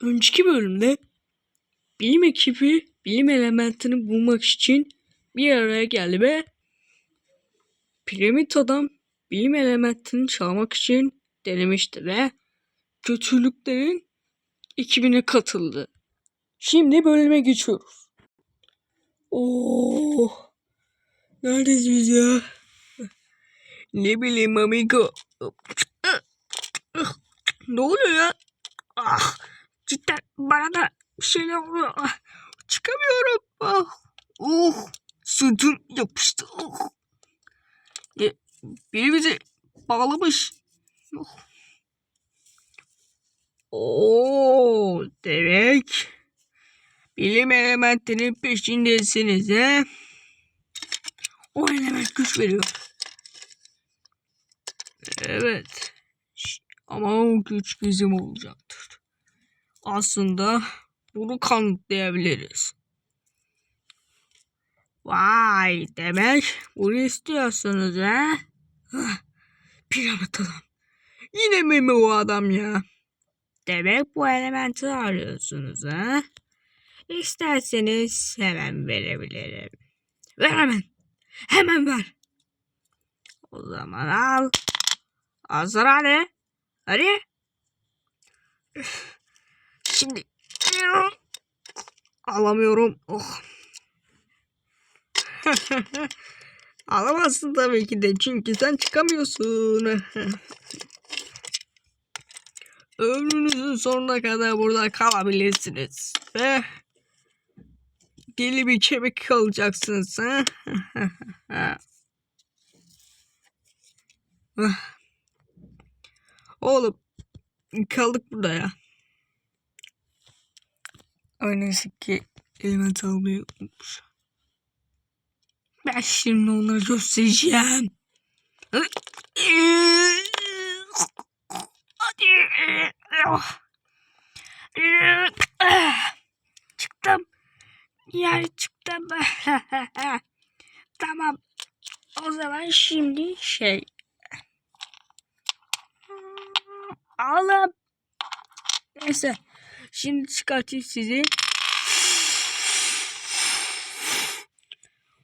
önceki bölümde bilim ekibi bilim elementini bulmak için bir araya geldi ve piramit adam bilim elementini çalmak için denemişti ve kötülüklerin ekibine katıldı. Şimdi bölüme geçiyoruz. Oo, neredeyiz biz ya? Ne bileyim amigo. Ne oluyor ya? Ah, cidden bana da bir şeyler oluyor. Ah, çıkamıyorum. Ah, oh, sırtım yapıştı. Oh. E, biri bizi bağlamış. Oh. Oo, demek bilim elementinin peşindesiniz he? O element güç veriyor. Evet. Ama o güç bizim olacaktır. Aslında bunu kanıtlayabiliriz. Vay demek bunu istiyorsunuz? Ah, Piramit adam. Yine mi mi o adam ya? Demek bu elementi arıyorsunuz ha? İsterseniz hemen verebilirim. Ver hemen. Hemen ver. O zaman al. Hazır hadi. Hadi. Şimdi. Alamıyorum. Oh. Alamazsın tabii ki de çünkü sen çıkamıyorsun. Ömrünüzün sonuna kadar burada kalabilirsiniz. Ve deli bir kemik kalacaksınız. Oğlum kaldık burada ya. Ay neyse ki element almayı. Ben şimdi onları göstereceğim. Hadi. Çıktım. Yani çıktım. tamam. O zaman şimdi şey. Alım. Neyse. Şimdi çıkartayım sizi.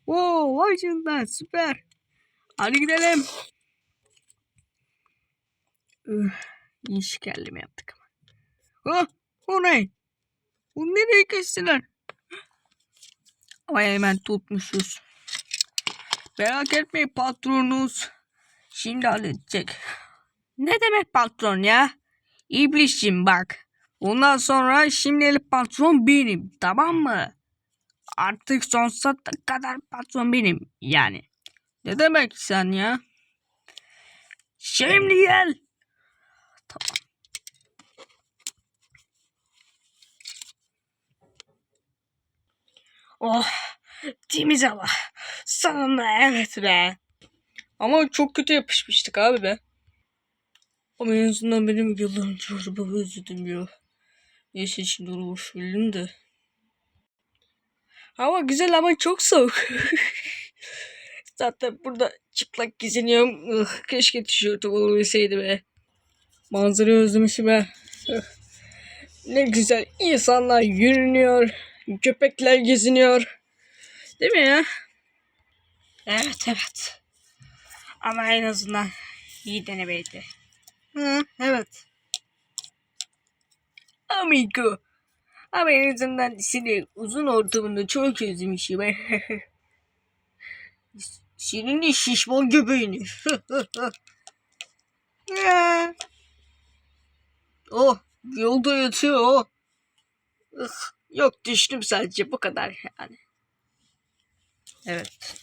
Oo, vay canına süper. Hadi gidelim. Üh, iyi şekerleme yaptık ama. Oh, o ne? Bu nereye geçtiler? Ama hemen tutmuşuz. Merak etmeyin patronunuz. Şimdi halledecek. Ne demek patron ya? İblisçim bak. Ondan sonra şimdilik patron benim. Tamam mı? Artık sonsuza kadar patron benim. Yani. Ne demek sen ya? Şimdi gel. Tamam. Oh. Temiz hava. Sonunda evet be. Ama çok kötü yapışmıştık abi be. Ama en azından benim yıllarım çorbamı özledim ya. Neyse şimdi onu boş verelim de. Hava güzel ama çok soğuk. Zaten burada çıplak geziniyorum. Keşke tişörtüm olabilseydi be. Manzarayı özlemişim be. Ne güzel insanlar yürünüyor. Köpekler geziniyor. Değil mi ya? Evet evet. Ama en azından iyi denemeydi. Hı, evet. Amigo. Ama en azından seni uzun ortamında çok özlemişim. Senin de şişman göbeğini. Oh yolda yatıyor o. Ih, Yok düştüm sadece bu kadar yani. Evet.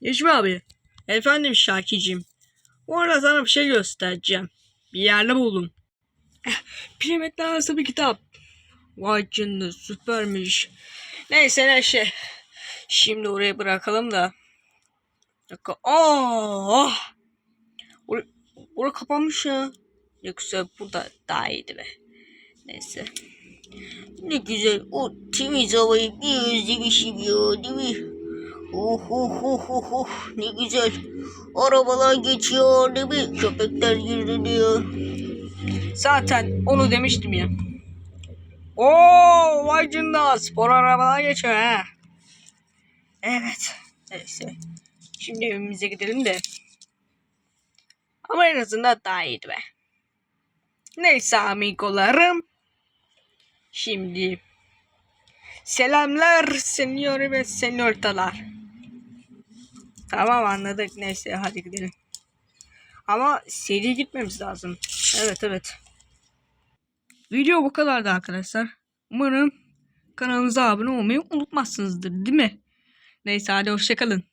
Necmi abi. Efendim Şakicim. Bu arada sana bir şey göstereceğim. Bir yerde buldum. Piramitler arası bir kitap. Vay canına süpermiş. Neyse neyse. Şimdi oraya bırakalım da. Dakika. Aa! Bura, bura kapanmış ya. Yoksa burada daha iyiydi be. Neyse. Ne güzel. O temiz havayı bir özlemişim ya değil mi? Oh oh oh oh oh ne güzel. Arabalar geçiyor değil mi? Köpekler yürünüyor. Zaten onu demiştim ya. Oo vay canına spor arabalar geçiyor ha. Evet. Neyse. Şimdi evimize gidelim de. Ama en azından daha iyiydi be. Neyse amigolarım. Şimdi selamlar senyor ve senyortalar. Tamam anladık. Neyse hadi gidelim. Ama seri gitmemiz lazım. Evet evet. Video bu kadardı arkadaşlar. Umarım kanalımıza abone olmayı unutmazsınızdır değil mi? Neyse hadi hoşçakalın.